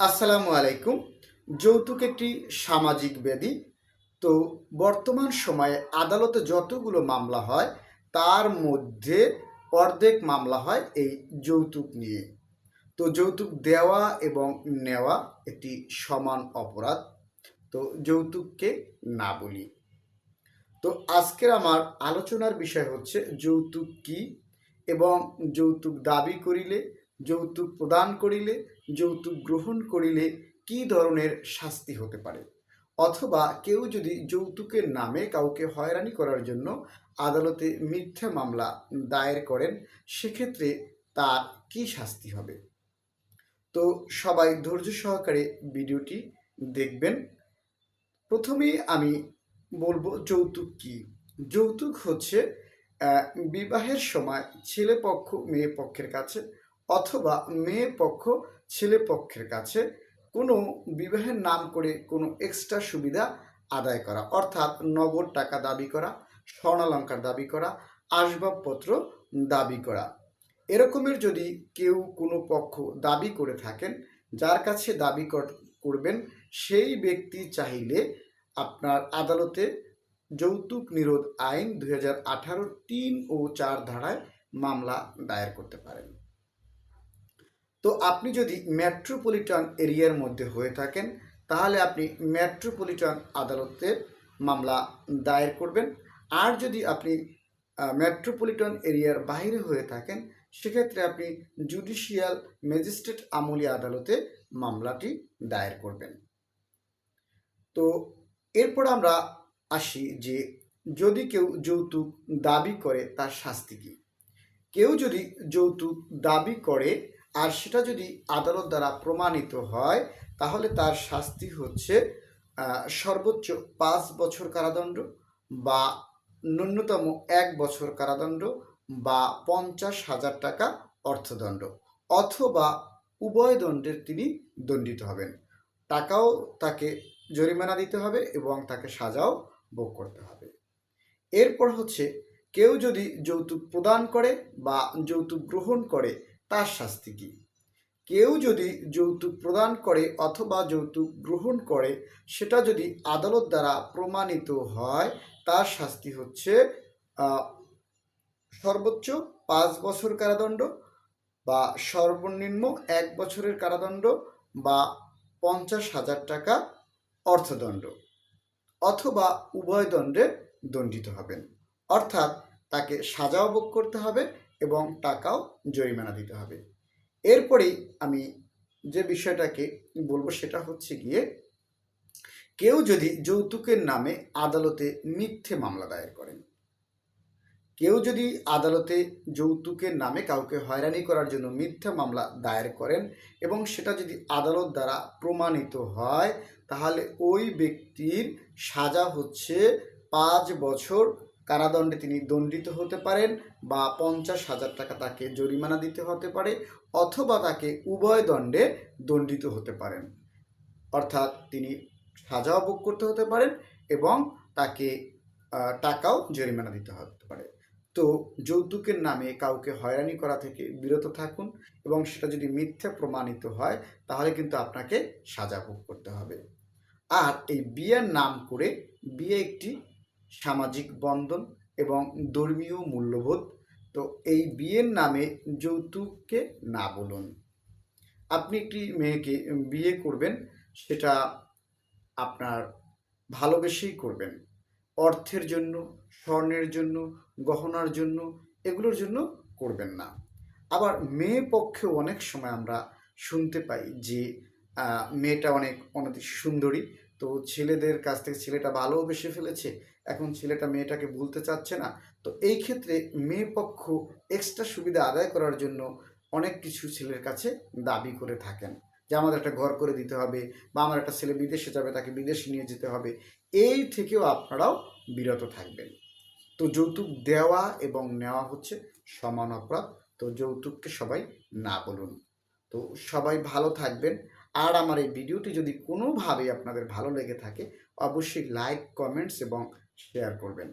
আসসালামু আলাইকুম। যৌতুক একটি সামাজিক ব্যাধি। তো বর্তমান সময়ে আদালতে যতগুলো মামলা হয়, তার মধ্যে অর্ধেক মামলা হয় এই যৌতুক নিয়ে। তো যৌতুক দেওয়া এবং নেওয়া একটি সমান অপরাধ। তো যৌতুককে না বলি। তো আজকের আমার আলোচনার বিষয় হচ্ছে যৌতুক কি এবং যৌতুক দাবি করিলে যৌতুক প্রদান করিলে, যৌতুক গ্রহণ করিলে কি ধরনের শাস্তি হতে পারে? অথবা কেউ যদি যৌতুকের নামে কাউকে হয়রানি করার জন্য আদালতে মিথ্যা মামলা দায়ের করেন, সেক্ষেত্রে তার কি শাস্তি হবে? তো সবাই ধৈর্য সহকারে ভিডিওটি দেখবেন। প্রথমেই আমি বলব যৌতুক কি? যৌতুক হচ্ছে বিবাহের সময় ছেলে পক্ষ মেয়ে পক্ষের কাছে অথবা মেয়ে পক্ষ ছেলে পক্ষের কাছে কোনো বিবাহের নাম করে কোনো এক্সট্রা সুবিধা আদায় করা, অর্থাৎ নগদ টাকা দাবি করা, স্বর্ণালঙ্কার দাবি করা, আসবাবপত্র দাবি করা। এরকমের যদি কেউ কোনো পক্ষ দাবি করে থাকেন, যার কাছে দাবি কর- করবেন, সেই ব্যক্তি চাইলে আপনার আদালতে যৌতুক নিরোধ আইন দুই হাজার তিন ও চার ধারায় মামলা দায়ের করতে পারেন। তো আপনি যদি মেট্রোপলিটন এরিয়ার মধ্যে হয়ে থাকেন, তাহলে আপনি মেট্রোপলিটন আদালতে মামলা দায়ের করবেন। আর যদি আপনি মেট্রোপলিটন এরিয়ার বাইরে হয়ে থাকেন, সেক্ষেত্রে আপনি জুডিশিয়াল ম্যাজিস্ট্রেট আমলি আদালতে মামলাটি দায়ের করবেন। তো এরপর আমরা আসি যে, যদি কেউ যৌতুক দাবি করে, তার শাস্তি কী? কেউ যদি যৌতুক দাবি করে আর সেটা যদি আদালত দ্বারা প্রমাণিত হয়, তাহলে তার শাস্তি হচ্ছে সর্বোচ্চ পাঁচ বছর কারাদণ্ড বা ন্যূনতম এক বছর কারাদণ্ড বা পঞ্চাশ হাজার টাকা অর্থদণ্ড অথবা উভয় দণ্ডের তিনি দণ্ডিত হবেন। টাকাও তাকে জরিমানা দিতে হবে এবং তাকে সাজাও ভোগ করতে হবে। এরপর হচ্ছে, কেউ যদি যৌতুক প্রদান করে বা যৌতুক গ্রহণ করে তার শাস্তি কী? কেউ যদি যৌতুক প্রদান করে অথবা যৌতুক গ্রহণ করে, সেটা যদি আদালত দ্বারা প্রমাণিত হয়, তার শাস্তি হচ্ছে সর্বোচ্চ পাঁচ বছর কারাদণ্ড বা সর্বনিম্ন এক বছরের কারাদণ্ড বা পঞ্চাশ হাজার টাকা অর্থদণ্ড অথবা উভয় দণ্ডে দণ্ডিত হবেন। অর্থাৎ তাকে সাজাও ভোগ করতে হবে এবং টাকাও জরিমানা দিতে হবে। এরপরেই আমি যে বিষয়টাকে বলব সেটা হচ্ছে গিয়ে, কেউ যদি যৌতুকের নামে আদালতে মিথ্যে মামলা দায়ের করেন, কেউ যদি আদালতে যৌতুকের নামে কাউকে হয়রানি করার জন্য মিথ্যা মামলা দায়ের করেন এবং সেটা যদি আদালত দ্বারা প্রমাণিত হয়, তাহলে ওই ব্যক্তির সাজা হচ্ছে পাঁচ বছর কারাদণ্ডে তিনি দণ্ডিত হতে পারেন বা পঞ্চাশ হাজার টাকা তাকে জরিমানা দিতে হতে পারে অথবা তাকে উভয় দণ্ডে দণ্ডিত হতে পারেন। অর্থাৎ তিনি সাজাও ভোগ করতে হতে পারেন এবং তাকে টাকাও জরিমানা দিতে হতে পারে। তো যৌতুকের নামে কাউকে হয়রানি করা থেকে বিরত থাকুন এবং সেটা যদি মিথ্যা প্রমাণিত হয়, তাহলে কিন্তু আপনাকে সাজা ভোগ করতে হবে। আর এই বিয়ের নাম করে বিয়ে একটি সামাজিক বন্ধন এবং ধর্মীয় মূল্যবোধ। তো এই বিয়ের নামে যৌতুককে না বলুন। আপনি একটি মেয়েকে বিয়ে করবেন, সেটা আপনার ভালোবেসেই করবেন। অর্থের জন্য, স্বর্ণের জন্য, গহনার জন্য এগুলোর জন্য করবেন না। আবার মেয়ে পক্ষেও অনেক সময় আমরা শুনতে পাই যে মেয়েটা অনেক অনেক সুন্দরী তো ছেলেদের কাছ থেকে ছেলেটা ভালোবেসে ফেলেছে, এখন ছেলেটা মেয়েটাকে ভুলতে চাচ্ছে না। তো এই ক্ষেত্রে মেয়ে পক্ষ এক্সট্রা সুবিধা আদায় করার জন্য অনেক কিছু ছেলের কাছে দাবি করে থাকেন। যে আমাদের একটা ঘর করে দিতে হবে বা আমার একটা ছেলে বিদেশে যাবে, তাকে বিদেশে নিয়ে যেতে হবে। এই থেকেও আপনারাও বিরত থাকবেন। তো যৌতুক দেওয়া এবং নেওয়া হচ্ছে সমান অপরাধ। তো যৌতুককে সবাই না বলুন। তো সবাই ভালো থাকবেন। আর আমার এই ভিডিওটি যদি কোনোভাবে আপনাদের ভালো লেগে থাকে, অবশ্যই লাইক কমেন্টস এবং শেয়ার করবেন।